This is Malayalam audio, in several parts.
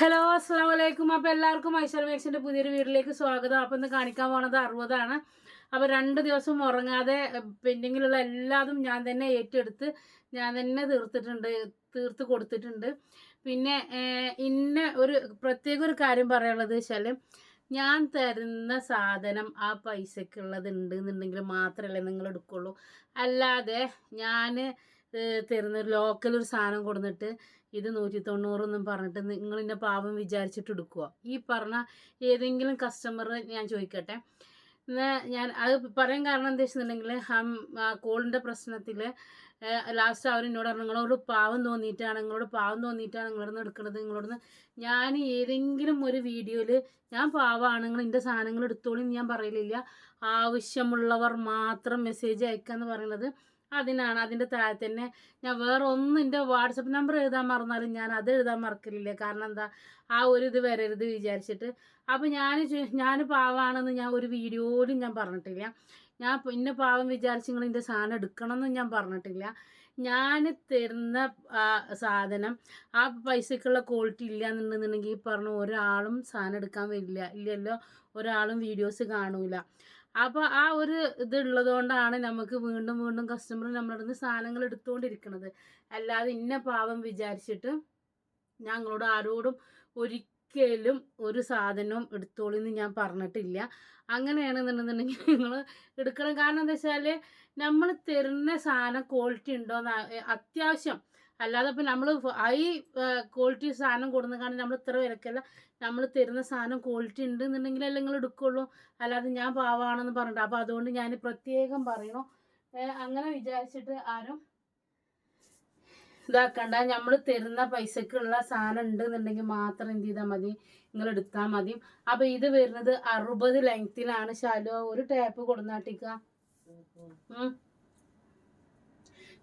ഹലോ അസ്സാം വലൈക്കും അപ്പോൾ എല്ലാവർക്കും ഐശ്വര്യ മേക്സിന്റെ പുതിയൊരു വീട്ടിലേക്ക് സ്വാഗതം. അപ്പോൾ ഇന്ന് കാണിക്കാൻ പോണത് അറുപതാണ്. അപ്പോൾ രണ്ട് ദിവസം ഉറങ്ങാതെ പെൻഡിങ്ങിലുള്ള എല്ലാതും ഞാൻ തന്നെ ഏറ്റെടുത്ത് ഞാൻ തന്നെ തീർത്തിട്ടുണ്ട് തീർത്ത് കൊടുത്തിട്ടുണ്ട്. പിന്നെ ഇന്ന ഒരു പ്രത്യേക ഒരു കാര്യം പറയാനുള്ളത് വെച്ചാൽ ഞാൻ തരുന്ന സാധനം ആ പൈസക്കുള്ളത് ഉണ്ട് എന്നുണ്ടെങ്കിൽ മാത്രമല്ലേ നിങ്ങൾ എടുക്കുള്ളൂ. അല്ലാതെ ഞാൻ തരുന്ന ലോക്കൽ ഒരു സാധനം കൊടുത്തിട്ട് ഇത് നൂറ്റി തൊണ്ണൂറെന്നും പറഞ്ഞിട്ട് നിങ്ങൾ എന്നെ പാവം വിചാരിച്ചിട്ട് എടുക്കുക ഈ പറഞ്ഞ ഏതെങ്കിലും കസ്റ്റമർ ഞാൻ ചോദിക്കട്ടെ. ഇന്ന് ഞാൻ അത് പറയാൻ കാരണം എന്താ വെച്ചിട്ടുണ്ടെങ്കിൽ കോളിന്റെ പ്രശ്നത്തിൽ ലാസ്റ്റ് അവർ എന്നോട് നിങ്ങളോട് പാവം തോന്നിയിട്ടാണ് നിങ്ങളോട് പാവം തോന്നിയിട്ടാണ് നിങ്ങളോട് എടുക്കുന്നത് നിങ്ങളോട് ഞാൻ ഏതെങ്കിലും ഒരു വീഡിയോയിൽ ഞാൻ പാവമാണ് നിങ്ങൾ എന്റെ സാധനങ്ങൾ എടുത്തോളൂ ഞാൻ പറയലില്ല. ആവശ്യമുള്ളവർ മാത്രം മെസ്സേജ് അയക്കുക എന്ന് പറയുന്നത്. അതിനാണ് അതിന്റെ താഴെ തന്നെ ഞാൻ വേറെ ഒന്നും എന്റെ വാട്സപ്പ് നമ്പർ എഴുതാൻ മറന്നാലും ഞാൻ അത് എഴുതാൻ മറക്കലില്ല കാരണം എന്താ? ആ ഒരു ഇത് വരരുത് വിചാരിച്ചിട്ട്. അപ്പോൾ ഞാൻ ഞാൻ പാവാണെന്ന് ഞാൻ ഒരു വീഡിയോയിലും ഞാൻ പറഞ്ഞിട്ടില്ല. ഞാൻ ഇന്ന പാവം വിചാരിച്ച് നിങ്ങൾ ഇതിന്റെ സാധനം എടുക്കണമെന്നും ഞാൻ പറഞ്ഞിട്ടില്ല. ഞാൻ തരുന്ന സാധനം ആ പൈസക്കുള്ള ക്വാളിറ്റി ഇല്ല എന്നുണ്ടെന്നുണ്ടെങ്കിൽ പറഞ്ഞു ഒരാളും സാധനം എടുക്കാൻ വരില്ല. ഇല്ലല്ലോ? ഒരാളും വീഡിയോസ് കാണൂല. അപ്പോൾ ആ ഒരു ഇത് ഉള്ളതുകൊണ്ടാണ് നമുക്ക് വീണ്ടും വീണ്ടും കസ്റ്റമർ നമ്മുടെ നിന്ന് സാധനങ്ങൾ എടുത്തുകൊണ്ടിരിക്കുന്നത് അല്ലാതെ ഇന്ന പാവം വിചാരിച്ചിട്ട് ഞങ്ങളോട് ആരോടും ഒരിക്കലും ഒരു സാധനവും എടുത്തോളിന്ന് ഞാൻ പറഞ്ഞിട്ടില്ല. അങ്ങനെയാണെന്നുണ്ടെന്നുണ്ടെങ്കിൽ നിങ്ങൾ എടുക്കണം. കാരണം എന്താ വെച്ചാൽ നമ്മൾ തരുന്ന സാധനം ക്വാളിറ്റി ഉണ്ടോ അത്യാവശ്യം അല്ലാതെ ഇപ്പം നമ്മൾ ഹൈ ക്വാളിറ്റി സാധനം കൊടുക്കുന്നതാണ് നമ്മൾ ഇത്ര വിലക്കല്ല. നമ്മൾ തരുന്ന സാധനം ക്വാളിറ്റി ഉണ്ട് എന്നുണ്ടെങ്കിലല്ലേ നിങ്ങൾ എടുക്കുള്ളൂ. അല്ലാതെ ഞാൻ പാവാണെന്ന് പറഞ്ഞിട്ട്. അപ്പോൾ അതുകൊണ്ട് ഞാൻ പ്രത്യേകം പറയണോ. അങ്ങനെ വിചാരിച്ചിട്ട് ആരും ഇതാക്കണ്ട. നമ്മൾ തരുന്ന പൈസക്കുള്ള സാധനം ഉണ്ട് എന്നുണ്ടെങ്കിൽ മാത്രം എന്ത് ചെയ്താൽ മതി. നിങ്ങൾ എടുത്താൽ മതി. അപ്പോൾ ഇത് വരുന്നത് അറുപത് ലെങ്ത്തിലാണ് ശാലു ഒരു ടാപ്പ് കൊടുന്നാട്ടിക്ക.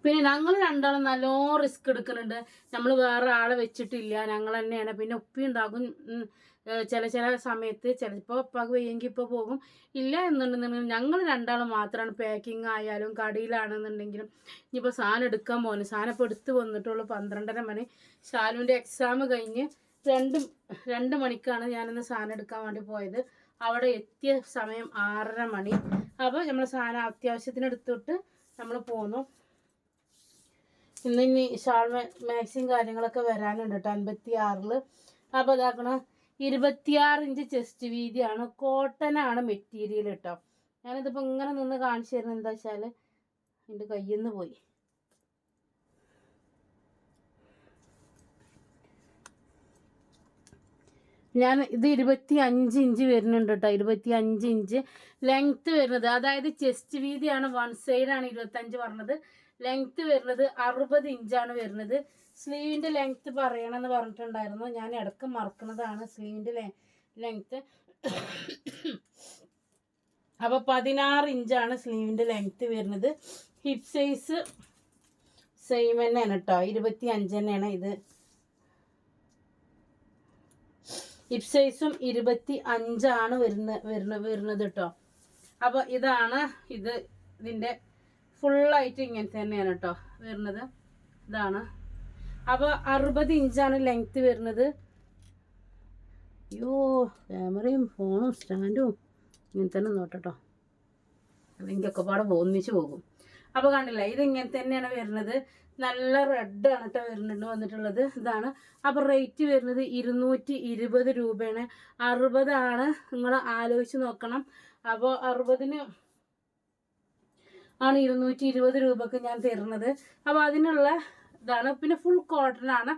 പിന്നെ ഞങ്ങൾ രണ്ടാളും നല്ലോണം റിസ്ക് എടുക്കുന്നുണ്ട്. നമ്മൾ വേറെ ആളെ വെച്ചിട്ടില്ല. ഞങ്ങൾ തന്നെയാണ്. പിന്നെ ഉപ്പി ഉണ്ടാകും ചില ചില സമയത്ത് ചിലപ്പോൾ ഉപ്പാക്ക് വയ്യെങ്കിൽ ഇപ്പോൾ പോകും. ഇല്ല എന്നുണ്ടെന്നുണ്ടെങ്കിൽ ഞങ്ങൾ രണ്ടാളും മാത്രമാണ് പാക്കിംഗ് ആയാലും കടയിലാണെന്നുണ്ടെങ്കിലും ഇനിയിപ്പോൾ സാധനം എടുക്കാൻ പോകുന്നു സാധനം ഇപ്പോൾ എടുത്ത് വന്നിട്ടുള്ളൂ പന്ത്രണ്ടര മണി. ഷാലുവിന്റെ എക്സാം കഴിഞ്ഞ് രണ്ട് രണ്ട് മണിക്കാണ് ഞാനിന്ന് സാധനം എടുക്കാൻ വേണ്ടി പോയത്. അവിടെ എത്തിയ സമയം ആറര മണി. അപ്പോൾ നമ്മൾ സാധനം അത്യാവശ്യത്തിന് എടുത്തിട്ട് നമ്മൾ പോന്നു. ഇന്ന് ഇനി ഷാൾ മാക്സിയും കാര്യങ്ങളൊക്കെ വരാനുണ്ട് കേട്ടോ അൻപത്തി ആറിൽ അപ്പോൾ അതാക്കണം ഇരുപത്തിയാറ് ഇഞ്ച് ചെസ്റ്റ് വീതിയാണ്. കോട്ടൺ ആണ് മെറ്റീരിയൽ കേട്ടോ ഞാനിതിപ്പോൾ ഇങ്ങനെ നിന്ന് കാണിച്ചു തരുന്നത് എന്താ വെച്ചാൽ എന്റെ കയ്യിൽ നിന്ന് പോയി. ഞാൻ ഇത് ഇരുപത്തി അഞ്ച് ഇഞ്ച് വരുന്നുണ്ട് കേട്ടോ ഇരുപത്തി അഞ്ച് ഇഞ്ച് ലെങ്ത് വരുന്നത്. അതായത് ചെസ്റ്റ് വീതിയാണ് വൺ സൈഡാണ് ഇരുപത്തഞ്ച് പറഞ്ഞത്. ലെങ്ത്ത് വരുന്നത് അറുപത് ഇഞ്ചാണ് വരുന്നത്. സ്ലീവിന്റെ ലെങ്ത് പറയണമെന്ന് പറഞ്ഞിട്ടുണ്ടായിരുന്നു. ഞാൻ ഇടയ്ക്ക് മറക്കുന്നതാണ് സ്ലീവിന്റെ ലെങ്ത് അപ്പോൾ പതിനാറ് ഇഞ്ചാണ് സ്ലീവിന്റെ ലെങ്ത് വരുന്നത്. ഹിപ് സൈസ് സെയിം തന്നെയാണ് കേട്ടോ ഇരുപത്തി അഞ്ച് തന്നെയാണ് ഇത്. ഹിപ് സൈസും ഇരുപത്തി അഞ്ചാണ് വരുന്ന വരുന്ന വരുന്നത് കേട്ടോ അപ്പോൾ ഇതാണ് ഇത് ഇതിന്റെ ഫുള്ളായിട്ട് ഇങ്ങനെ തന്നെയാണ് കേട്ടോ വരുന്നത്. ഇതാണ്. അപ്പോൾ അറുപത് ഇഞ്ചാണ് ലെങ്ത്ത് വരുന്നത്. അയ്യോ ക്യാമറയും ഫോണും സ്റ്റാൻഡും ഇങ്ങനെ തന്നെ നോട്ടോ അല്ലെങ്കിൽ ഒക്കെ പാടെ ഒന്നിച്ച് പോകും. അപ്പോൾ കണ്ടില്ല ഇത് ഇങ്ങനെ തന്നെയാണ് വരുന്നത്. നല്ല റെഡാണ് കേട്ടോ വരുന്നുണ്ട് വന്നിട്ടുള്ളത്. ഇതാണ്. അപ്പോൾ റേറ്റ് വരുന്നത് ഇരുന്നൂറ്റി ഇരുപത് രൂപയാണ്. അറുപതാണ്. നിങ്ങൾ ആലോചിച്ച് നോക്കണം. അപ്പോൾ അറുപതിന് ആണ് ഇരുന്നൂറ്റി ഇരുപത് രൂപക്ക് ഞാൻ തരുന്നത്. അപ്പോൾ അതിനുള്ള ഇതാണ്. പിന്നെ ഫുൾ കോട്ടൺ ആണ്.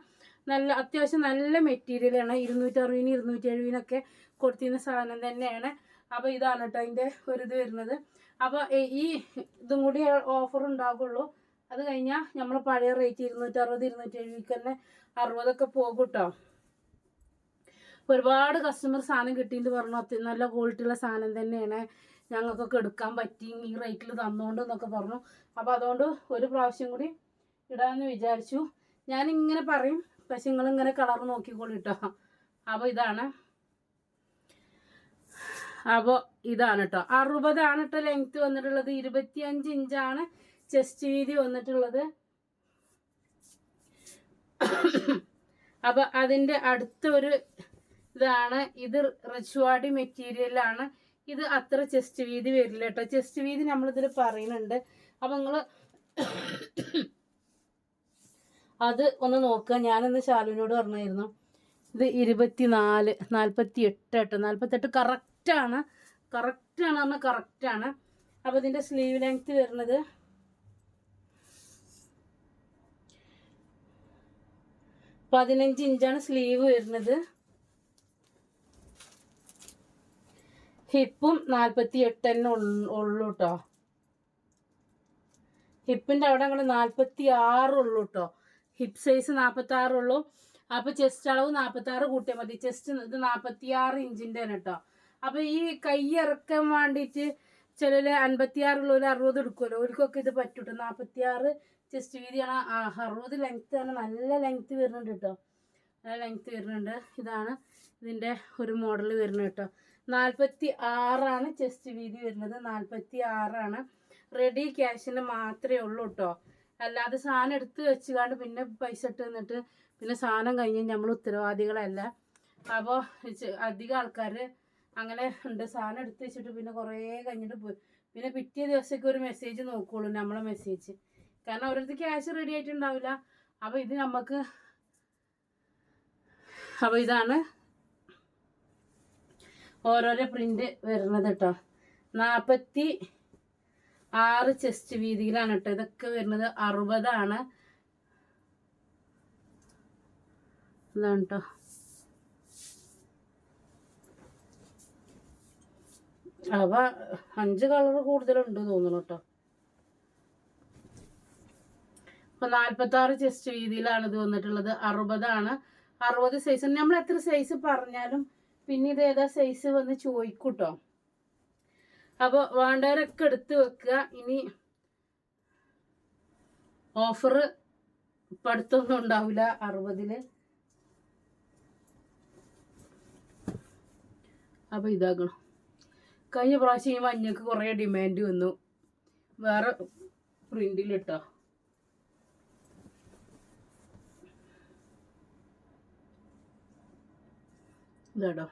നല്ല അത്യാവശ്യം നല്ല മെറ്റീരിയലാണ് ഇരുന്നൂറ്റി അറുപതിന് ഇരുന്നൂറ്റി എഴുപതിനൊക്കെ കൊടുത്തിരുന്ന സാധനം തന്നെയാണ്. അപ്പോൾ ഇതാണ് കേട്ടോ അതിന്റെ ഒരു ഇത് വരുന്നത്. അപ്പോൾ ഈ ഇതും കൂടി ഓഫർ ഉണ്ടാകുള്ളൂ അത് കഴിഞ്ഞാൽ നമ്മൾ പഴയ റേറ്റ് ഇരുന്നൂറ്റി അറുപത് ഇരുന്നൂറ്റി എഴുപതിക്ക് തന്നെ അറുപതൊക്കെ പോകും കേട്ടോ ഒരുപാട് കസ്റ്റമർ സാധനം കിട്ടിയെന്ന് പറഞ്ഞു. നല്ല ക്വാളിറ്റിയുള്ള സാധനം തന്നെയാണ്. ഞങ്ങൾക്കൊക്കെ എടുക്കാൻ പറ്റി ഈ റേറ്റിൽ തന്നോണ്ട് എന്നൊക്കെ പറഞ്ഞു. അപ്പോൾ അതുകൊണ്ട് ഒരു പ്രാവശ്യം കൂടി ഇടാമെന്ന് വിചാരിച്ചു. ഞാനിങ്ങനെ പറയും പക്ഷെ നിങ്ങളിങ്ങനെ കളർ നോക്കിക്കോളൂ കേട്ടോ അപ്പോൾ ഇതാണ്. അപ്പോൾ ഇതാണ് കേട്ടോ അറുപതാണ് കേട്ടോ ലെങ്ത് വന്നിട്ടുള്ളത്. ഇരുപത്തി അഞ്ച് ഇഞ്ചാണ് ചെസ്റ്റ് വീതി വന്നിട്ടുള്ളത്. അപ്പോൾ അതിന്റെ അടുത്ത ഒരു ഇതാണ്. ഇത് റിച്ച്വാഡി മെറ്റീരിയലാണ് ഇത് അത്ര ചെസ്റ്റ് വീതി വരില്ല കേട്ടോ. ചെസ്റ്റ് വീതി നമ്മളിതിൽ പറയുന്നുണ്ട്. അപ്പം നിങ്ങൾ അത് ഒന്ന് നോക്കുക. ഞാനൊന്ന് ശാലുവിനോട് പറഞ്ഞായിരുന്നു. ഇത് ഇരുപത്തി നാല് നാൽപ്പത്തി എട്ട് കേട്ടോ നാൽപ്പത്തെട്ട് കറക്റ്റാണ് കറക്റ്റാണ് പറഞ്ഞാൽ കറക്റ്റാണ് അപ്പോൾ ഇതിന്റെ സ്ലീവ് ലെങ്ത് വരുന്നത് പതിനഞ്ച് ഇഞ്ചാണ് സ്ലീവ് വരുന്നത്. ഹിപ്പും നാൽപ്പത്തി എട്ട് തന്നെ ഉള്ളൂ കേട്ടോ ഹിപ്പിന്റെ അവിടെ അങ്ങോട്ട് നാൽപ്പത്തി ആറുള്ളൂ കേട്ടോ ഹിപ്പ് സൈസ് നാൽപ്പത്തി ആറുള്ളൂ അപ്പോൾ ചെസ്റ്റ് അളവ് നാൽപ്പത്തി ആറ് കൂട്ടിയാൽ മതി. ചെസ്റ്റ് ഇത് നാൽപ്പത്തി ആറ് ഇഞ്ചിന്റെ ആണ് കേട്ടോ അപ്പോൾ ഈ കൈ ഇറക്കാൻ വേണ്ടിയിട്ട് ചിലർ അൻപത്തി ആറുള്ളവർ അറുപത് എടുക്കുമല്ലോ അവർക്കൊക്കെ ഇത് പറ്റൂട്ടോ. നാൽപ്പത്തി ആറ് ചെസ്റ്റ് വീതിയാണ്. അറുപത് ലെങ്ത്ത് ആണ്. നല്ല ലെങ്ത്ത് വരുന്നുണ്ട് കേട്ടോ നല്ല ലെങ്ത്ത് വരുന്നുണ്ട്. ഇതാണ് ഇതിന്റെ ഒരു മോഡൽ വരുന്നത് കേട്ടോ നാൽപ്പത്തി ആറാണ് ചെസ്റ്റ് വീതി വരുന്നത്. നാൽപ്പത്തി ആറാണ് റെഡി ക്യാഷിന് മാത്രമേ ഉള്ളൂ കേട്ടോ അല്ലാതെ സാധനം എടുത്ത് വെച്ചുകൊണ്ട് പിന്നെ പൈസ ഇട്ട് തന്നിട്ട് പിന്നെ സാധനം കഴിഞ്ഞ് നമ്മൾ ഉത്തരവാദികളല്ല. അപ്പോൾ അധികം ആൾക്കാർ അങ്ങനെ ഉണ്ട്. സാധനം എടുത്ത് വെച്ചിട്ട് പിന്നെ കുറേ കഴിഞ്ഞിട്ട് പോയി പിന്നെ പിറ്റേ ദിവസമൊക്കെ ഒരു മെസ്സേജ് നോക്കുള്ളൂ നമ്മളെ മെസ്സേജ് കാരണം ഓരോരുത്തർ ക്യാഷ് റെഡി ആയിട്ടുണ്ടാവില്ല. അപ്പോൾ ഇത് നമുക്ക് അപ്പോൾ ഇതാണ് ഓരോരോ പ്രിന്റ് വരുന്നത് കേട്ടോ നാൽപ്പത്തി ആറ് ചെസ്റ്റ് വീതിയിലാണ് കേട്ടോ ഇതൊക്കെ വരുന്നത് അറുപതാണ്. ഇതാണ് കേട്ടോ അവ അഞ്ച് കളർ കൂടുതലുണ്ട് തോന്നുന്നു കേട്ടോ അപ്പൊ നാൽപ്പത്തി ആറ് ചെസ്റ്റ് വീതിയിലാണ് ഇത് വന്നിട്ടുള്ളത്. അറുപതാണ്. അറുപത് സൈസ് നമ്മൾ എത്ര സൈസ് പറഞ്ഞാലും പിന്നെ ഇത് ഏതാ സൈസ് വന്ന് ചോദിക്കൂട്ടോ അപ്പോൾ വേണ്ടവരൊക്കെ എടുത്ത് വെക്കുക. ഇനി ഓഫർ ഇപ്പം അടുത്തൊന്നും ഉണ്ടാവില്ല അറുപതിൽ. അപ്പോൾ ഇതാക്കണം. കഴിഞ്ഞ പ്രാവശ്യം ഈ മഞ്ഞക്ക് കുറേ ഡിമാൻഡ് വന്നു. വേറെ പ്രിന്റിലിട്ടോ ഇതാടോ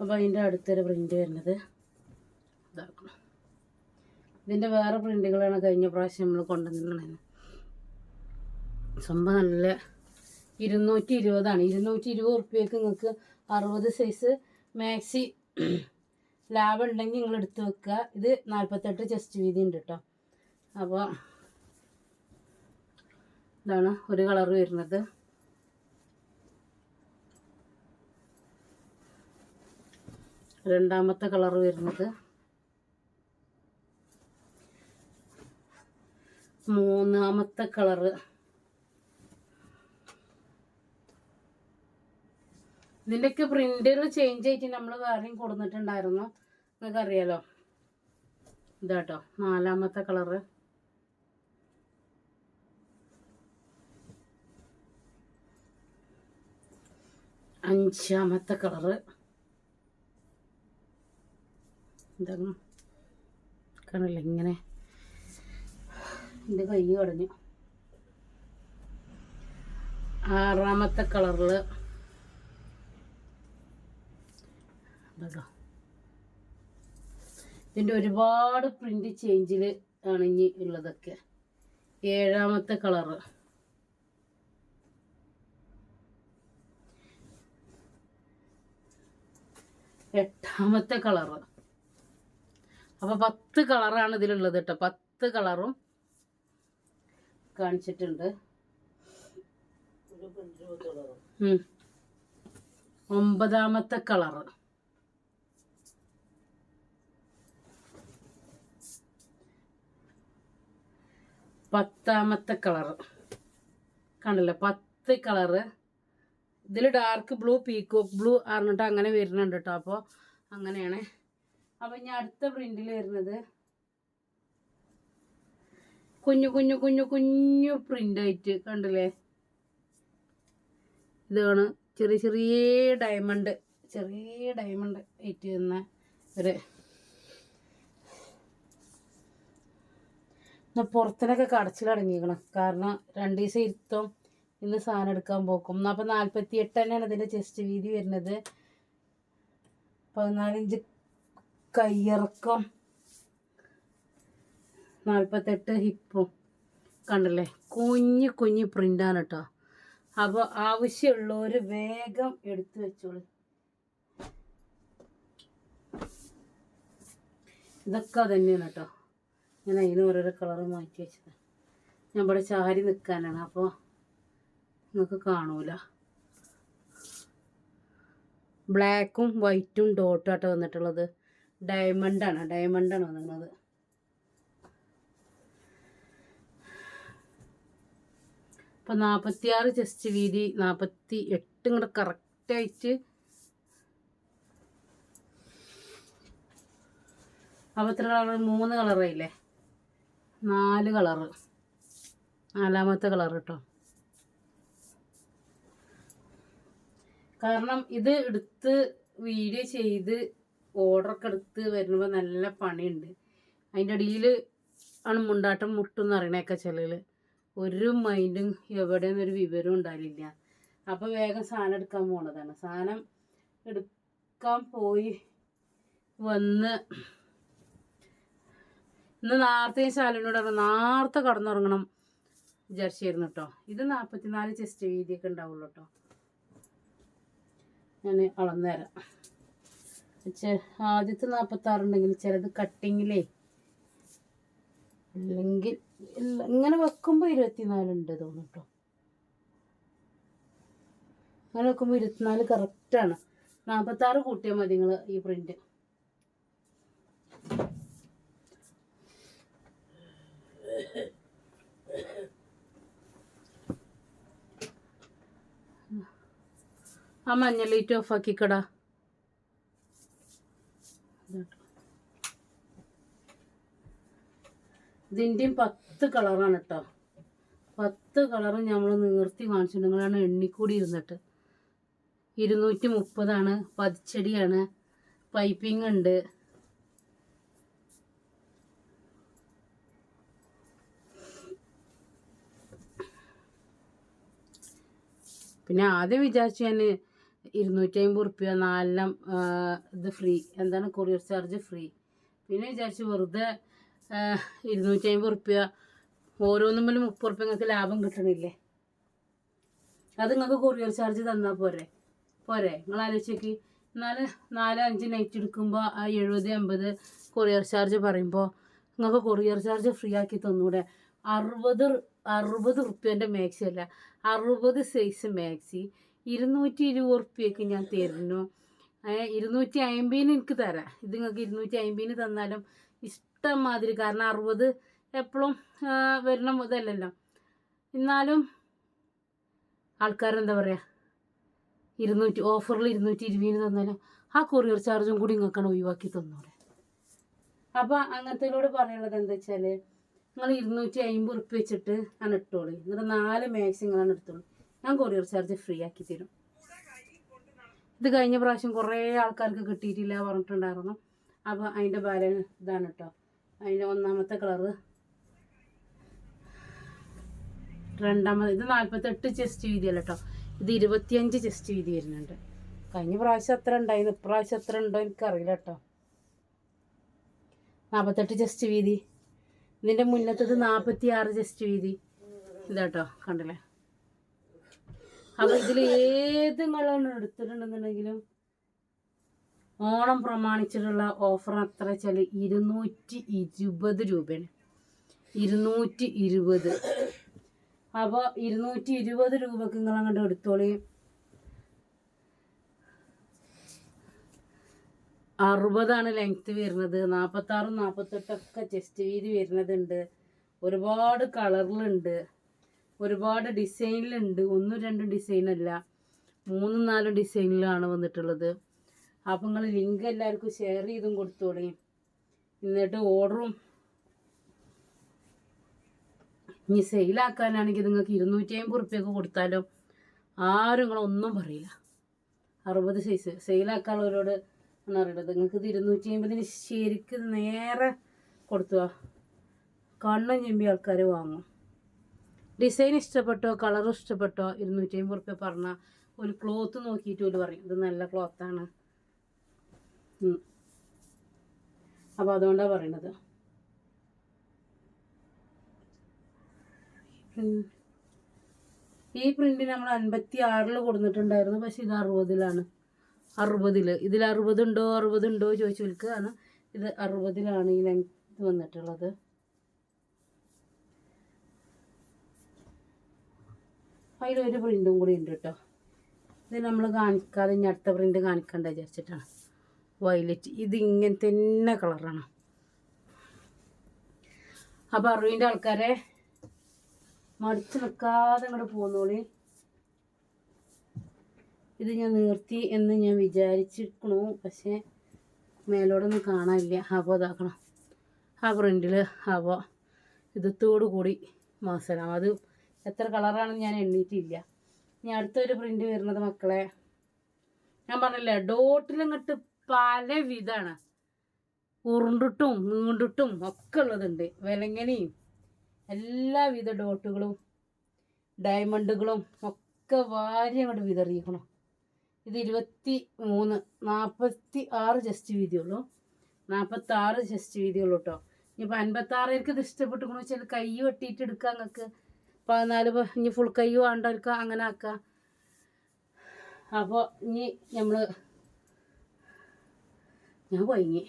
അപ്പോൾ അതിന്റെ അടുത്തൊരു പ്രിന്റ് വരുന്നത് ഇതാക്കണം. ഇതിന്റെ വേറെ പ്രിന്റുകളാണ് കഴിഞ്ഞ പ്രാവശ്യം നമ്മൾ കൊണ്ടുവന്നിട്ടുള്ളത് സംഭവം നല്ല ഇരുന്നൂറ്റി ഇരുപതാണ്. ഇരുന്നൂറ്റി ഇരുപത് ഉറുപ്പ്യക്ക് നിങ്ങൾക്ക് അറുപത് സൈസ് മാക്സി ലാഭം ഉണ്ടെങ്കിൽ നിങ്ങൾ എടുത്ത് വെക്കുക. ഇത് നാൽപ്പത്തെട്ട് ചെസ്റ്റ് വീതി ഉണ്ട് കേട്ടോ അപ്പോൾ ഇതാണ് ഒരു കളർ വരുന്നത്. രണ്ടാമത്തെ കളർ വരുന്നത്. മൂന്നാമത്തെ കളറ് ഇതിന്റെയൊക്കെ പ്രിന്റുകൾ ചേഞ്ച് ആയിട്ട് നമ്മൾ വേറെയും കൊടുത്തിട്ടുണ്ടായിരുന്നു. നിങ്ങൾക്ക് അറിയാലോ ഇതാട്ടോ നാലാമത്തെ കളറ്. അഞ്ചാമത്തെ കളറ് എന്താണ് കാണില്ല ഇങ്ങനെ? എന്റെ കൈ കടഞ്ഞു ആറാമത്തെ കളറിൽ ഇതാ. ഇതിന്റെ ഒരുപാട് പ്രിന്റ് ചേഞ്ചിൽ ആണ് ഇനി ഉള്ളതൊക്കെ. ഏഴാമത്തെ കളറ് എട്ടാമത്തെ കളറ് അപ്പോൾ പത്ത് കളറാണ് ഇതിലുള്ളത് കേട്ടോ. പത്ത് കളറും കാണിച്ചിട്ടുണ്ട്. ഒമ്പതാമത്തെ കളറ് പത്താമത്തെ കളറ് കണ്ടില്ലേ? പത്ത് കളറ് ഇതിൽ ഡാർക്ക് ബ്ലൂ പീക്കോക്ക് ബ്ലൂ അറിഞ്ഞിട്ട് അങ്ങനെ വരുന്നുണ്ട് കേട്ടോ അപ്പോൾ അങ്ങനെയാണ്. അപ്പോൾ ഇനി അടുത്ത പ്രിന്റിൽ വരുന്നത് കുഞ്ഞു കുഞ്ഞു കുഞ്ഞു കുഞ്ഞു പ്രിന്റ് ആയിട്ട് കണ്ടില്ലേ? ഇതാണ് ചെറിയ ചെറിയ ഡയമണ്ട് ചെറിയ ഡയമണ്ട് ആയിട്ട് വരുന്ന ഒരു പുറത്തിനൊക്കെ കടച്ചിലടങ്ങിക്കണം കാരണം രണ്ട് ദിവസം ഇരുത്തും. ഇന്ന് സാധനം എടുക്കാൻ പോക്കും. അപ്പോൾ നാൽപ്പത്തി എട്ട് തന്നെയാണ് ഇതിന്റെ ചെസ്റ്റ് വീതി വരുന്നത്. പതിനാലിഞ്ച് കയ്യിറക്കം നാൽപ്പത്തെട്ട് ഹിപ്പും കണ്ടല്ലേ? കുഞ്ഞു കുഞ്ഞു പ്രിന്റാണ് കേട്ടോ അപ്പോൾ ആവശ്യമുള്ളവർ വേഗം എടുത്തു വെച്ചോളൂ. ഇതൊക്കെ തന്നെയാണ് കേട്ടോ ഞാൻ അതിന് ഓരോരോ കളറ് മാറ്റി വെച്ചത്. ഞാൻ ഇവിടെ ചാരി നിൽക്കാനാണ് അപ്പോൾ നിങ്ങൾക്ക് കാണൂല. ബ്ലാക്കും വൈറ്റും ഡോട്ടും ആട്ടോ വന്നിട്ടുള്ളത്. ഡയമണ്ടാണ് ഡയമണ്ടാണ് വന്നിട്ടുള്ളത്. ഇപ്പം നാൽപ്പത്തിയാറ് ചെസ്റ്റ് വീതി നാൽപ്പത്തി എട്ട് ഇങ്ങോട്ട് കറക്റ്റായിട്ട് അപ്പോൾ കളർ മൂന്ന് കളറായില്ലേ നാല് കളറ് നാലാമത്തെ കളർ കേട്ടോ കാരണം ഇത് എടുത്ത് വീഡിയോ ചെയ്ത് ഓർഡറൊക്കെ എടുത്ത് വരുമ്പോൾ നല്ല പണിയുണ്ട്. അതിന്റെ അടിയിൽ ആണ് മുണ്ടാട്ടം മുട്ടെന്ന് പറയണേക്കെ ചിലയിൽ ഒരു മൈൻഡും എവിടെയൊന്നും ഒരു വിവരവും ഉണ്ടാവില്ല. അപ്പോൾ വേഗം സാധനം എടുക്കാൻ പോണതാണ്. സാധനം എടുക്കാൻ പോയി വന്ന് ഇന്ന് നേരത്തെ ശാലിനോട് പറഞ്ഞു നേരത്തെ കടന്നുറങ്ങണം വിചാരിച്ചായിരുന്നു കേട്ടോ ഇത് നാൽപ്പത്തിനാല് ചെസ്റ്റ് വീതിയൊക്കെ ഉണ്ടാവുള്ളൂ കേട്ടോ ഞാൻ അളന്നു തരാം. ആദ്യത്തെ നാൽപ്പത്താറുണ്ടെങ്കിൽ ചിലത് കട്ടിങ്ങിലേ അല്ലെങ്കിൽ ഇങ്ങനെ വെക്കുമ്പോൾ ഇരുപത്തിനാലുണ്ട് തോന്നുന്നു കേട്ടോ അങ്ങനെ വെക്കുമ്പോൾ ഇരുപത്തിനാല് കറക്റ്റാണ് നാൽപ്പത്താറ് കൂട്ടിയാൽ മതി നിങ്ങൾ ഈ പ്രിന്റ് ആ മഞ്ഞ ലൈറ്റ് ഓഫ് ആക്കിക്കടാ. ഇതിന്റെയും പത്ത് കളറാണ് കേട്ടോ പത്ത് കളറ് നമ്മൾ നിർത്തി കാണിച്ചിട്ടുണ്ടെങ്കിലാണ് എണ്ണിക്കൂടി ഇരുന്നിട്ട്. ഇരുന്നൂറ്റി മുപ്പതാണ് പതിച്ചടിയാണ് പൈപ്പിംഗ് ഉണ്ട്. പിന്നെ ആദ്യം വിചാരിച്ചു ഞാൻ ഇരുന്നൂറ്റി അമ്പത് റുപ്യ നാലെണ്ണം ഇത് ഫ്രീ എന്താണ് കൊറിയർ ചാർജ് ഫ്രീ പിന്നെ വിചാരിച്ചു വെറുതെ ഇരുന്നൂറ്റി അമ്പത് റുപ്യ ഓരോന്നുമ്പിൽ മുപ്പത് റുപ്യ നിങ്ങൾക്ക് ലാഭം കിട്ടണില്ലേ? അത് നിങ്ങൾക്ക് കൊറിയർ ചാർജ് തന്നാൽ പോരെ? പോരെ? നിങ്ങൾ ആലോചിച്ചേക്ക് എന്നാൽ നാല് അഞ്ച് നൈറ്റ് എടുക്കുമ്പോൾ ആ എഴുപത് അമ്പത് കൊറിയർ ചാർജ് പറയുമ്പോൾ നിങ്ങൾക്ക് കൊറിയർ ചാർജ് ഫ്രീ ആക്കി തന്നൂടെ. അറുപത് അറുപത് റുപ്യന്റെ മാക്സി അല്ല അറുപത് സൈസ് മാക്സി ഇരുന്നൂറ്റി ഇരുപത് റുപ്യക്ക് ഞാൻ തരുന്നു. ഇരുന്നൂറ്റി അമ്പതിന് എനിക്ക് തരാം. ഇത് നിങ്ങൾക്ക് ഇരുന്നൂറ്റി അമ്പതിന് തന്നാലും ഇഷ്ടം മാതിരി കാരണം അറുപത് എപ്പോഴും വരണം ഇതല്ലല്ലോ. എന്നാലും ആൾക്കാരെന്താ പറയുക ഇരുന്നൂറ്റി ഓഫറിൽ ഇരുന്നൂറ്റി ഇരുപതിന് തന്നാലും ആ കൊറിയർ ചാർജും കൂടി നിങ്ങൾക്കാണ് ഒഴിവാക്കി തന്നൂടെ. അപ്പോൾ അങ്ങനത്തെ പറയാനുള്ളത് എന്താ വെച്ചാൽ നിങ്ങൾ ഇരുന്നൂറ്റി അമ്പത് ഉറുപ്പ്യ വെച്ചിട്ട് ആണ് ഇട്ടോളി. എന്നിട്ട് നാല് മാക്സിങ്ങളാണ് എടുത്തോളൂ. ഞാൻ കൊറിയർ ചാർജ് ഫ്രീ ആക്കി തരും. ഇത് കഴിഞ്ഞ പ്രാവശ്യം കുറേ ആൾക്കാർക്ക് കിട്ടിയിട്ടില്ല പറഞ്ഞിട്ടുണ്ടായിരുന്നു. അപ്പോൾ അതിന്റെ ബാലൻ ഇതാണ് കേട്ടോ അതിന്റെ ഒന്നാമത്തെ കളറ് രണ്ടാമത് ഇത് നാൽപ്പത്തെട്ട് ചെസ്റ്റ് വീതി അല്ല കേട്ടോ ഇത് ഇരുപത്തിയഞ്ച് ചെസ്റ്റ് വീതി വരുന്നുണ്ട്. കഴിഞ്ഞ പ്രാവശ്യം എത്ര ഉണ്ടായിരുന്നു ഇപ്രാവശ്യം എത്ര ഉണ്ടോ എനിക്കറിയില്ല കേട്ടോ നാൽപ്പത്തെട്ട് ചെസ്റ്റ് വീതി. ഇതിന്റെ മുന്നത്തത് നാൽപ്പത്തി ആറ് ചെസ്റ്റ് വീതി ഇതാട്ടോ കണ്ടില്ലേ? അപ്പോൾ ഇതിൽ ഏത് നിങ്ങളാണ് എടുത്തിട്ടുണ്ടെന്നുണ്ടെങ്കിലും ഓണം പ്രമാണിച്ചിട്ടുള്ള ഓഫർ എത്ര വെച്ചാൽ ഇരുന്നൂറ്റി ഇരുപത് രൂപയാണ്. ഇരുന്നൂറ്റി ഇരുപത്. അപ്പോൾ ഇരുന്നൂറ്റി ഇരുപത് രൂപക്ക് നിങ്ങൾ അങ്ങോട്ട് എടുത്തോളി. അറുപതാണ് ലെങ്ത്ത് വരുന്നത്. നാൽപ്പത്താറും നാൽപ്പത്തെട്ടൊക്കെ ചെസ്റ്റ് വീതി വരുന്നതുണ്ട്. ഒരുപാട് കളറിലുണ്ട് ഒരുപാട് ഡിസൈനിലുണ്ട്. ഒന്നും രണ്ടും ഡിസൈനല്ല. മൂന്നും നാലും ഡിസൈനിലാണ് വന്നിട്ടുള്ളത്. അപ്പം നിങ്ങൾ ലിങ്ക് എല്ലാവർക്കും ഷെയർ ചെയ്തും കൊടുത്തോളി എന്നിട്ട് ഓർഡറും ഇനി സെയിലാക്കാനാണെങ്കിൽ നിങ്ങൾക്ക് ഇരുന്നൂറ്റി അമ്പത് റുപ്യൊക്കെ കൊടുത്താലും? ആരും നിങ്ങളൊന്നും പറയില്ല. അറുപത് സൈസ് സെയിലാക്കാനുള്ളവരോട് ആണ് അറിയുന്നത് നിങ്ങൾക്ക് ഇത് ഇരുന്നൂറ്റി അമ്പതിന് ശരിക്ക് നേരെ കൊടുത്തുക കണ്ണും ചെമ്പി ആൾക്കാർ വാങ്ങും. ഡിസൈൻ ഇഷ്ടപ്പെട്ടോ കളർ ഇഷ്ടപ്പെട്ടോ ഇരുന്നൂറ്റി അമ്പത് റുപ്യ പറഞ്ഞാൽ ഒരു ക്ലോത്ത് നോക്കിയിട്ട് ഒരു പറയും ഇത് നല്ല ക്ലോത്താണ്. അപ്പോൾ അതുകൊണ്ടാണ് പറയണത്. ഈ പ്രിന്റ് നമ്മൾ അൻപത്തി ആറിൽ കൊടുത്തിട്ടുണ്ടായിരുന്നു പക്ഷേ ഇത് അറുപതിലാണ്. അറുപതിൽ ഇതിൽ അറുപതുണ്ടോ അറുപതുണ്ടോ ചോദിച്ചു. വിൽക്കുകയാണ് ഇത് അറുപതിലാണ് ഈ ലെങ്ത് വന്നിട്ടുള്ളത്. അതിലൊരു പ്രിന്റും കൂടി ഉണ്ട് കേട്ടോ ഇത് നമ്മൾ കാണിക്കാതെ ഇനി അടുത്ത പ്രിന്റ് കാണിക്കണ്ട വിചാരിച്ചിട്ടാണ്. വയലറ്റ്. ഇത് ഇങ്ങനെ തന്നെ കളറാണ്. അപ്പോൾ അറിവിന്റെ ആൾക്കാരെ മടിച്ച് നിൽക്കാതെ ഇങ്ങോട്ട് പോകുന്നോളി ഇത് ഞാൻ നിർത്തി എന്ന് ഞാൻ വിചാരിച്ചിരിക്കണു. പക്ഷേ മേലോടൊന്നും കാണാനില്ല. അപ്പോൾ ഇതാക്കണം. ആ പ്രിന്റിൽ അപ്പോൾ ഇതത്തോടു കൂടി മാസലാം അത് എത്ര കളറാണെന്ന് ഞാൻ എണ്ണീറ്റില്ല. ഇനി അടുത്തൊരു പ്രിന്റ് വരുന്നത് മക്കളെ. ഞാൻ പറഞ്ഞില്ലേ ഡോട്ടിലങ്ങോട്ട് പല വിധാണ് ഉരുണ്ടിട്ടും നീണ്ടിട്ടും ഒക്കെ ഉള്ളതുണ്ട്. വിലങ്ങനെയും എല്ലാവിധ ഡോട്ടുകളും ഡയമണ്ടുകളും ഒക്കെ വാരി അങ്ങോട്ട് വിതറിയിക്കണം. ഇത് ഇരുപത്തി മൂന്ന് നാൽപ്പത്തി ആറ് ജസ്റ്റ് വീതിയുള്ളൂ. നാൽപ്പത്തി ആറ് ജസ്റ്റ് വീതിയുള്ളൂ കേട്ടോ ഇനിയിപ്പോൾ അൻപത്താറേർക്ക് ഇത് ഇഷ്ടപ്പെട്ടു വെച്ചാൽ കൈ വെട്ടിയിട്ട് എടുക്കാം നിങ്ങൾക്ക് പതിനാല് ഇനി ഫുൾ കൈ വേണ്ടവർക്ക് അങ്ങനെ ആക്കാം. അപ്പോൾ ഇനി നമ്മൾ ഞാൻ കൊയങ്ങി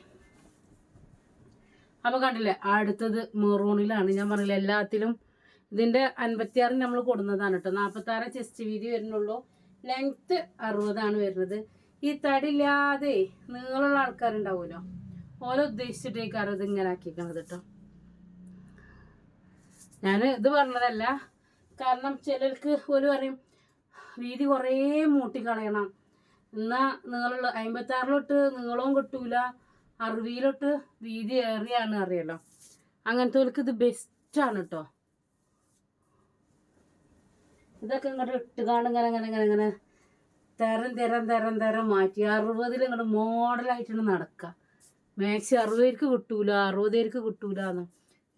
അപ്പോൾ കണ്ടില്ലേ അടുത്തത് മെറൂണിലാണ്. ഞാൻ പറഞ്ഞില്ല എല്ലാത്തിലും ഇതിന്റെ അൻപത്തിയാറ് നമ്മൾ കൊടുക്കുന്നതാണ് കേട്ടോ നാൽപ്പത്താറ് ചെസ്റ്റ് വീതി വരുന്നുള്ളൂ. ലെങ്ത്ത് അറുപതാണ് വരുന്നത്. ഈ തടിയില്ലാതെ നീളമുള്ള ആൾക്കാരുണ്ടാവുമല്ലോ ഓരോ ഉദ്ദേശിച്ചിട്ടേക്കാരത് ഇങ്ങനെ ആക്കിക്കണത് കേട്ടോ ഞാൻ ഇത് പറഞ്ഞതല്ല. കാരണം ചിലർക്ക് ഒരു പറയും വീതി കുറേ മൂട്ടിക്കളയണം എന്നാൽ നിങ്ങളുള്ള അമ്പത്താറിലോട്ട് നീളവും കിട്ടൂല. അറുപതിലോട്ട് വീതി ഏറിയാണ് അറിയല്ലോ. അങ്ങനത്തെ ഇത് ബെസ്റ്റാണ് കേട്ടോ ഇതൊക്കെ ഇങ്ങോട്ട് ഇട്ട് കാണും ഇങ്ങനെ ഇങ്ങനെ ഇങ്ങനെ ഇങ്ങനെ തരം തരം തരം തരം മാറ്റി. അറുപതിൽ ഇങ്ങോട്ട് മോഡലായിട്ടാണ് നടക്കുക മാക്സി അറുപതിലേക്ക് കിട്ടൂല അറുപതിലേക്ക് കിട്ടൂല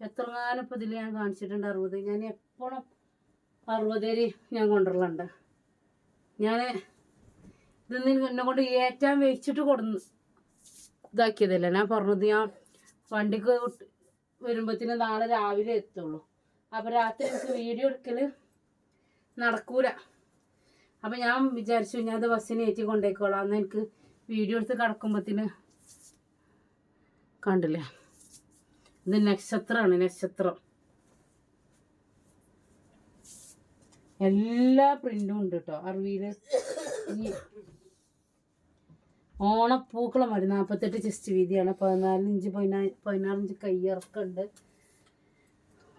എത്രങ്ങാനും ഇപ്പം ഇതിൽ ഞാൻ കാണിച്ചിട്ടുണ്ട് അറുപത്? ഞാൻ എപ്പോഴും അറുപതേരി ഞാൻ കൊണ്ടുവരലുണ്ട്. ഞാൻ ഇതൊന്നും എന്നെ കൊണ്ട് ഏറ്റാൻ വെച്ചിട്ട് കൊടുന്ന് ഇതാക്കിയതല്ല? ഞാൻ പറഞ്ഞത് ഞാൻ വണ്ടിക്ക് വരുമ്പോഴത്തേന് നാളെ രാവിലെ എത്തുള്ളൂ. അപ്പോൾ രാത്രി എനിക്ക് വീഡിയോ എടുക്കൽ നടക്കൂല. അപ്പം ഞാൻ വിചാരിച്ചു ഞാൻ അത് ബസ്സിന് ഏറ്റി കൊണ്ടേക്കോളാം. അന്ന് എനിക്ക് വീഡിയോ എടുത്ത് കിടക്കുമ്പോഴത്തേന് കണ്ടില്ലേ? ഇത് നക്ഷത്രമാണ് നക്ഷത്രം. എല്ലാ പ്രിന്റും ഉണ്ട് കേട്ടോ അറിവിയിൽ ഓണപ്പൂക്കളം മതി. നാൽപ്പത്തെട്ട് ചെസ്റ്റ് വീതിയാണ്. പതിനാല് ഇഞ്ച് പതിനാല് പതിനാറ് ഇഞ്ച് കയ്യിറക്കുണ്ട്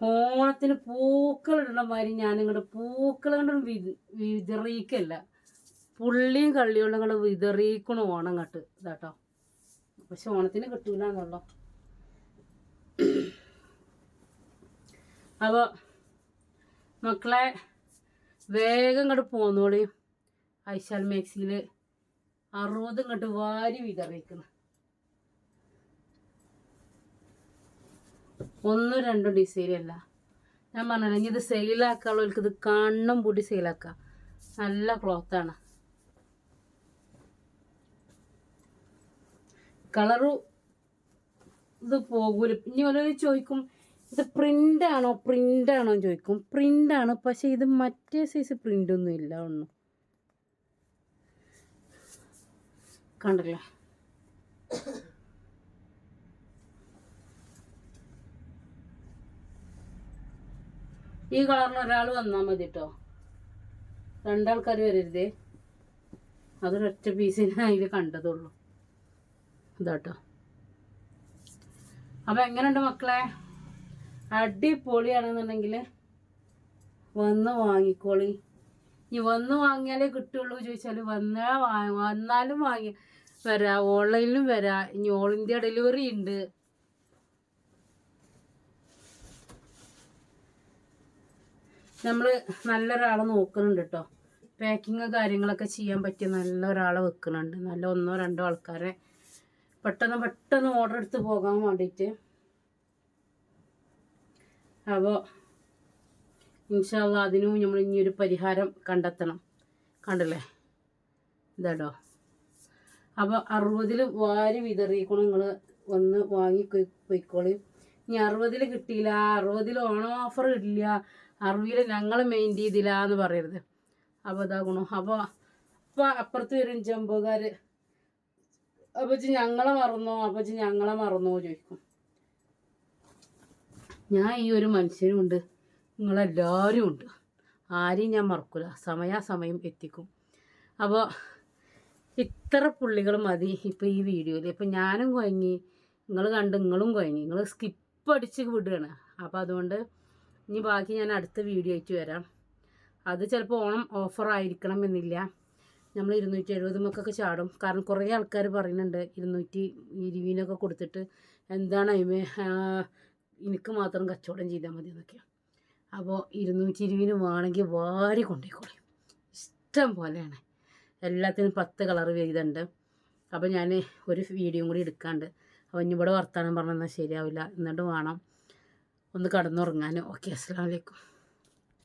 ഓണത്തിന് പൂക്കൾ മാതിരി ഞാനിങ്ങോട്ട് പൂക്കൾ കൊണ്ട് വിതറിയിക്കല്ല. പുള്ളിയും കള്ളിയുള്ള ഇങ്ങോട്ട് വിതറിയിക്കണു ഓണം കട്ട് ഇതാട്ടോ. പക്ഷെ ഓണത്തിന് കിട്ടൂല എന്നുള്ളൂ അപ്പോൾ മക്കളെ വേഗം ഇങ്ങോട്ട് പോന്നോളി. ഐശാൽ മേക്സിയിൽ അറുപത് ഇങ്ങോട്ട് വാരി വിതറിയിക്കണം. ഒന്നും രണ്ടും ഡിസൈൻ അല്ല. ഞാൻ പറഞ്ഞല്ലോ ഇനി ഇത് സെയിലാക്കാനുള്ളവർക്ക് ഇത് കണ്ണും പൂട്ടി സെയിലാക്കാം നല്ല ക്ലോത്താണ് കളറു ഇത് പോകൂല. ഇനി ഓരോ ചോദിക്കും ഇത് പ്രിന്റ് ആണോ? പ്രിന്റ് ആണോ ചോദിക്കും. പ്രിന്റ് ആണ്. പക്ഷേ ഇത് മറ്റേ സൈസ് പ്രിന്റ് ഒന്നും ഇല്ല ഒന്നും. കണ്ടല്ലേ? ഈ കളറിന് ഒരാൾ വന്നാൽ മതി കേട്ടോ രണ്ടാൾക്കാർ വരരുതേ. അതൊരൊറ്റ പീസിന് അതിൽ കണ്ടതുള്ളൂ. ഇതാട്ടോ. അപ്പം എങ്ങനെയുണ്ട് മക്കളെ? അടിപൊളിയാണെന്നുണ്ടെങ്കിൽ വന്ന് വാങ്ങിക്കോളി. ഇനി വന്ന് വാങ്ങിയാലേ കിട്ടുള്ളൂ ചോദിച്ചാൽ വന്നാൽ വന്നാലും വാങ്ങി വരാം ഓൺലൈനിലും വരാ. ഇനി ഓൾ ഇന്ത്യ ഡെലിവറി ഉണ്ട് നമ്മൾ നല്ലൊരാളെ നോക്കുന്നുണ്ട് കേട്ടോ പാക്കിങ് കാര്യങ്ങളൊക്കെ ചെയ്യാൻ പറ്റിയ നല്ല ഒരാളെ വെക്കുന്നുണ്ട്. നല്ല ഒന്നോ രണ്ടോ ആൾക്കാരെ പെട്ടെന്ന് പെട്ടെന്ന് ഓർഡർ എടുത്ത് പോകാൻ വേണ്ടിയിട്ട്. അപ്പോൾ ഇൻഷാല്ല അതിനും നമ്മൾ ഇനിയൊരു പരിഹാരം കണ്ടെത്തണം. കണ്ടല്ലേ? ഇതാടോ അപ്പോൾ അറുപതിൽ വാരി വിതറിയിക്കണം നിങ്ങൾ വന്ന് വാങ്ങി പൊയ്ക്കോളി. ഇനി അറുപതിൽ കിട്ടിയില്ല. അറുപതിൽ ഓണം ഓഫർ ഇല്ല. അറുപതിൽ ഞങ്ങൾ മെയിൻ ചെയ്തില്ല എന്ന് പറയരുത്. അപ്പോൾ ഇതാകണു അപ്പോൾ അപ്പോൾ അപ്പുറത്ത് വരും ചെമ്പുകാർ അപ്പോൾ ഞങ്ങളെ മറന്നോ? അപ്പോൾ ഞങ്ങളെ മറന്നോ ചോദിക്കും. ഞാൻ ഈ ഒരു മനുഷ്യനും ഉണ്ട് നിങ്ങളെല്ലാവരും ഉണ്ട്. ആരെയും ഞാൻ മറക്കില്ല സമയാസമയം എത്തിക്കും. അപ്പോൾ ഇത്ര പുള്ളികൾ മതി ഇപ്പോൾ ഈ വീഡിയോയിൽ ഇപ്പം ഞാനും കുഴങ്ങി നിങ്ങൾ കണ്ട് നിങ്ങളും കുഴങ്ങി നിങ്ങൾ സ്കിപ്പ് അടിച്ച് വിടുകയാണ് അപ്പോൾ അതുകൊണ്ട് ഇനി ബാക്കി ഞാൻ അടുത്ത വീഡിയോ ആയിട്ട് വരാം. അത് ചിലപ്പോൾ ഓണം ഓഫർ ആയിരിക്കണം എന്നില്ല. നമ്മൾ ഇരുന്നൂറ്റി എഴുപതുമൊക്കെ ചാടും. കാരണം കുറേ ആൾക്കാർ പറയുന്നുണ്ട് ഇരുന്നൂറ്റി ഇരുപതിനൊക്കെ കൊടുത്തിട്ട് എന്താണ് അതിമേ എനിക്ക് മാത്രം കച്ചവടം ചെയ്താൽ മതി എന്നൊക്കെ അപ്പോൾ ഇരുന്നൂറ്റി ഇരുപതിന് വേണമെങ്കിൽ വാരി കൊണ്ടുപോയിക്കോളി ഇഷ്ടം പോലെയാണ്. എല്ലാത്തിനും പത്ത് കളർ വീതമുണ്ട് അപ്പോൾ ഞാൻ ഒരു വീഡിയോ കൂടി എടുക്കാണ്ട്. അപ്പോൾ ഇനി ഇവിടെ വർത്താനം പറഞ്ഞാൽ ശരിയാവില്ല. എന്നിട്ട് വേണം ഒന്ന് കടന്നുറങ്ങാൻ ഓക്കെ അസ്സാം വലൈക്കും